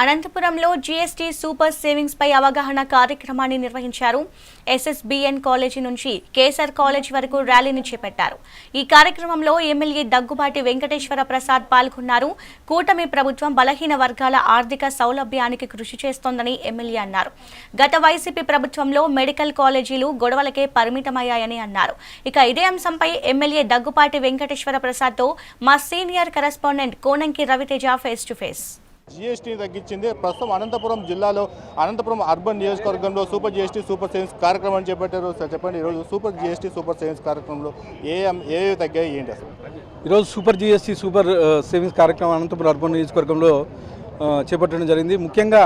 అనంతపురంలో GST super savings పై అవగాహన కార్యక్రమాన్ని నిర్వహించారు ఎస్ఎస్బిఎన్ కాలేజీ నుంచి కేసర్ కాలేజ్ వరకు ర్యాలీని చేపట్టారు. ఈ కార్యక్రమంలో ఎమ్మెల్యే దగ్గుబాటి వెంకటేశ్వర ప్రసాద్ పాల్గొన్నారు. కూటమి ప్రభుత్వం బలహీన వర్గాల ఆర్థిక సౌలభ్యానికి కృషి చేస్తోందని ఎమ్మెల్యే అన్నారు. గత వైసీపీ ప్రభుత్వంలో మెడికల్ కాలేజీలు గొడవలకే పరిమితమయ్యాయని అన్నారు. ఇక ఇదే అంశంపై ఎమ్మెల్యే దగ్గుపాటి వెంకటేశ్వర ప్రసాద్తో మా senior correspondent Konanki Raviteja face to face. GST తగ్గించింది. ప్రస్తుతం అనంతపురం జిల్లాలో అనంతపురం అర్బన్ నియోజకవర్గంలో సూపర్ జీఎస్టీ సూపర్ సేవింగ్స్ కార్యక్రమం చేపట్టారు సార్ చెప్పండి. ఈరోజు సూపర్ జీఎస్టీ సూపర్ సేవింగ్స్ కార్యక్రమంలో ఏ ఏ తగ్గాయి ఏంటి అసలు? ఈరోజు సూపర్ జిఎస్టీ సూపర్ సేవింగ్స్ కార్యక్రమం అనంతపురం అర్బన్ నియోజకవర్గంలో చేపట్టడం జరిగింది. ముఖ్యంగా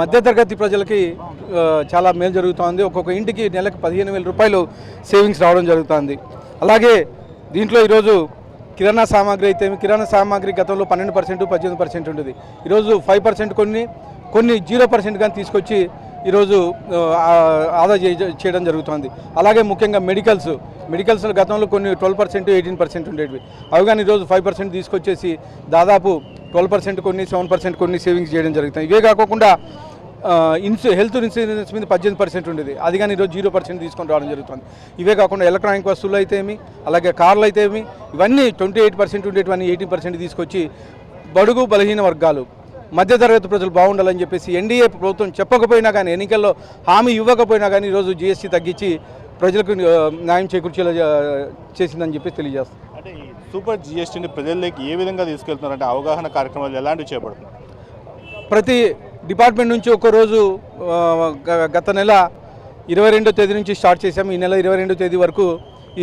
మధ్యతరగతి ప్రజలకి చాలా మేలు జరుగుతోంది. ఒక్కొక్క ఇంటికి నెలకు పదిహేను వేల రూపాయలు సేవింగ్స్ రావడం జరుగుతుంది. అలాగే దీంట్లో ఈరోజు కిరాణా సామాగ్రి అయితే కిరాణా సామాగ్రి గతంలో పన్నెండు పర్సెంట్ పద్దెనిమిది పర్సెంట్ ఉండేది. ఈరోజు ఫైవ్ పర్సెంట్ కొన్ని కొన్ని జీరో పర్సెంట్ కానీ తీసుకొచ్చి ఈరోజు ఆదా చే- చేయడం జరుగుతుంది. అలాగే ముఖ్యంగా మెడికల్స్ మెడికల్స్ గతంలో కొన్ని ట్వెల్వ్ పర్సెంట్ ఎయిటీన్ పర్సెంట్ ఉండేవి అవి కానీ ఈరోజు ఫైవ్ పర్సెంట్ తీసుకొచ్చేసి దాదాపు ట్వెల్వ్ పర్సెంట్ కొన్ని సెవెన్ పర్సెంట్ కొన్ని సేవింగ్స్ చేయడం జరుగుతుంది. ఇవే కాకుండా ఇన్సూ హెల్త్ ఇన్సూరెన్స్ మీద పద్దెనిమిది పర్సెంట్ ఉండేది. అది కానీ ఈరోజు జీరో పర్సెంట్ తీసుకొని రావడం జరుగుతుంది. ఇవే కాకుండా ఎలక్ట్రానిక్ వస్తువులు అయితే ఏమి అలాగే కార్లు అయితే ఏమి ఇవన్నీ ట్వంటీ ఎయిట్ పర్సెంట్ ఉండేటివన్నీ ఎయిటీన్ పర్సెంట్ తీసుకొచ్చి బడుగు బలహీన వర్గాలు మధ్యతరగతి ప్రజలు బాగుండాలని చెప్పేసి ఎన్డీఏ ప్రభుత్వం చెప్పకపోయినా కానీ ఎన్నికల్లో హామీ ఇవ్వకపోయినా కానీ ఈరోజు జీఎస్టీ తగ్గించి ప్రజలకు న్యాయం చేకూర్చేలా చేసిందని చెప్పి తెలియజేస్తాం. అంటే ఈ సూపర్ జీఎస్టీని ప్రజల్లోకి ఏ విధంగా తీసుకెళ్తున్నారు అంటే అవగాహన కార్యక్రమాలు ఎలాంటివి చేపడుతున్నారు? ప్రతి డిపార్ట్మెంట్ నుంచి ఒకరోజు గత నెల ఇరవై రెండో తేదీ నుంచి స్టార్ట్ చేశాము ఈ నెల ఇరవై రెండో తేదీ వరకు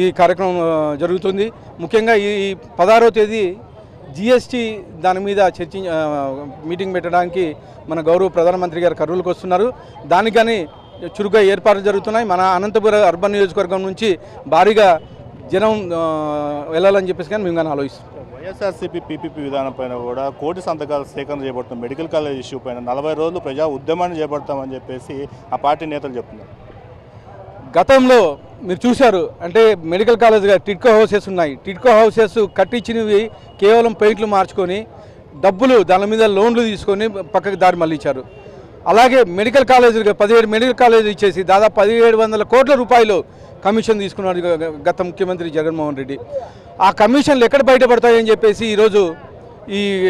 ఈ కార్యక్రమం జరుగుతుంది. ముఖ్యంగా ఈ పదహారో తేదీ జిఎస్టీ దాని మీద చర్చి మీటింగ్ పెట్టడానికి మన గౌరవ ప్రధానమంత్రి గారు కర్నూలుకు వస్తున్నారు. దానికని చురుగ్గా ఏర్పాట్లు జరుగుతున్నాయి. మన అనంతపురం అర్బన్ నియోజకవర్గం నుంచి భారీగా జనం వెళ్ళాలని చెప్పేసి కానీ మేము కానీ ఆలోచిస్తున్నాం. వైఎస్ఆర్సీపీ పీపీపీ విధానం పైన కూడా కోటి సంతకాలు సేకరణ చేయబడుతున్న మెడికల్ కాలేజ్ ఇష్యూ పైన నలభై రోజులు ప్రజా ఉద్యమాన్ని చేపడతామని చెప్పేసి ఆ పార్టీ నేతలు చెప్తున్నారు. గతంలో మీరు చూశారు అంటే మెడికల్ కాలేజ్గా టిడ్కో హౌసెస్ ఉన్నాయి. టిడ్కో హౌసెస్ కట్టించినవి కేవలం పెయింట్లు మార్చుకొని డబ్బులు దాని మీద లోన్లు తీసుకొని పక్కకి దారి మళ్ళించారు. అలాగే మెడికల్ కాలేజీలు పదిహేడు మెడికల్ కాలేజీలు ఇచ్చేసి దాదాపు పదిహేడు వందల కోట్ల రూపాయలు కమిషన్ తీసుకున్నాడు గత ముఖ్యమంత్రి జగన్మోహన్ రెడ్డి. ఆ కమిషన్లు ఎక్కడ బయటపడతాయని చెప్పేసి ఈరోజు ఈ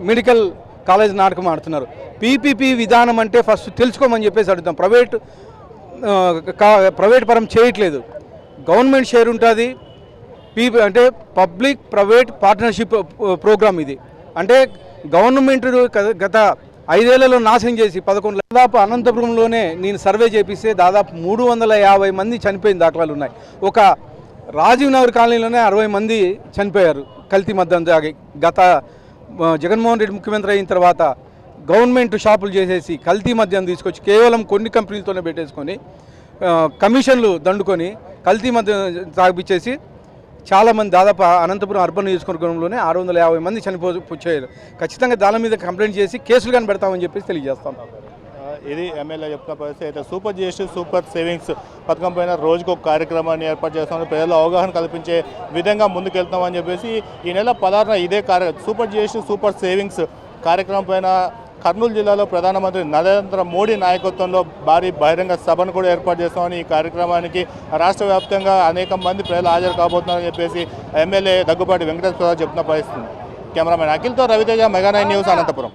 మెడికల్ కాలేజ్ నాటకం ఆడుతున్నారు. పీపీపీ విధానం అంటే ఫస్ట్ తెలుసుకోమని చెప్పేసి అడుగుతాం. ప్రైవేట్ కా- ప్రైవేట్ పరం చేయట్లేదు. గవర్నమెంట్ షేర్ ఉంటుంది. పీపీ అంటే పబ్లిక్ ప్రైవేట్ పార్ట్నర్షిప్ ప్రోగ్రామ్ ఇది. అంటే గవర్నమెంట్ గత ఐదేళ్ళలో నాశనం చేసి పదకొండు దాదాపు అనంతపురంలోనే నేను సర్వే చేపిస్తే దాదాపు మూడు వందల యాభై మంది చనిపోయిన దాఖలాలు ఉన్నాయి. ఒక రాజీవ్ నగర్ కాలనీలోనే అరవై మంది చనిపోయారు కల్తీ మద్దం తాగి గత జగన్మోహన్ రెడ్డి ముఖ్యమంత్రి అయిన తర్వాత గవర్నమెంట్ షాపులు చేసేసి కల్తీ మద్యం తీసుకొచ్చి కేవలం కొన్ని కంపెనీలతోనే పెట్టేసుకొని కమిషన్లు దండుకొని కల్తీ మద్యం తాగిపించేసి చాలామంది దాదాపు అనంతపురం అర్బన్ నియోజకవర్గంలోనే ఆరు వందల యాభై మంది చనిపోయారు ఖచ్చితంగా దాని మీద కంప్లైంట్ చేసి కేసులు కానీ పెడతామని చెప్పేసి తెలియజేస్తాం. ఇది ఎమ్మెల్యే చెప్తున్న పరిస్థితి. అయితే సూపర్ జిఎస్టీ సూపర్ సేవింగ్స్ పథకం పైన రోజుకు ఒక కార్యక్రమాన్ని ఏర్పాటు చేస్తామని ప్రజలు అవగాహన కల్పించే విధంగా ముందుకెళ్తామని చెప్పేసి ఈ నెల పదహారున ఇదే కార్య సూపర్ జిఎస్టీ సూపర్ సేవింగ్స్ కార్యక్రమం పైన కర్నూలు జిల్లాలో ప్రధానమంత్రి నరేంద్ర మోడీ నాయకత్వంలో భారీ బహిరంగ సభను కూడా ఏర్పాటు చేస్తామని ఈ కార్యక్రమానికి రాష్ట్ర వ్యాప్తంగా అనేక మంది ప్రజలు హాజరు కాబోతున్నారని చెప్పేసి ఎమ్మెల్యే దగ్గుబాటి వెంకటేశ్వర ప్రసాద్ చెప్తున్న పరిస్థితి. Cameraman అఖిల్తో Raviteja mega nine news Anantapuram.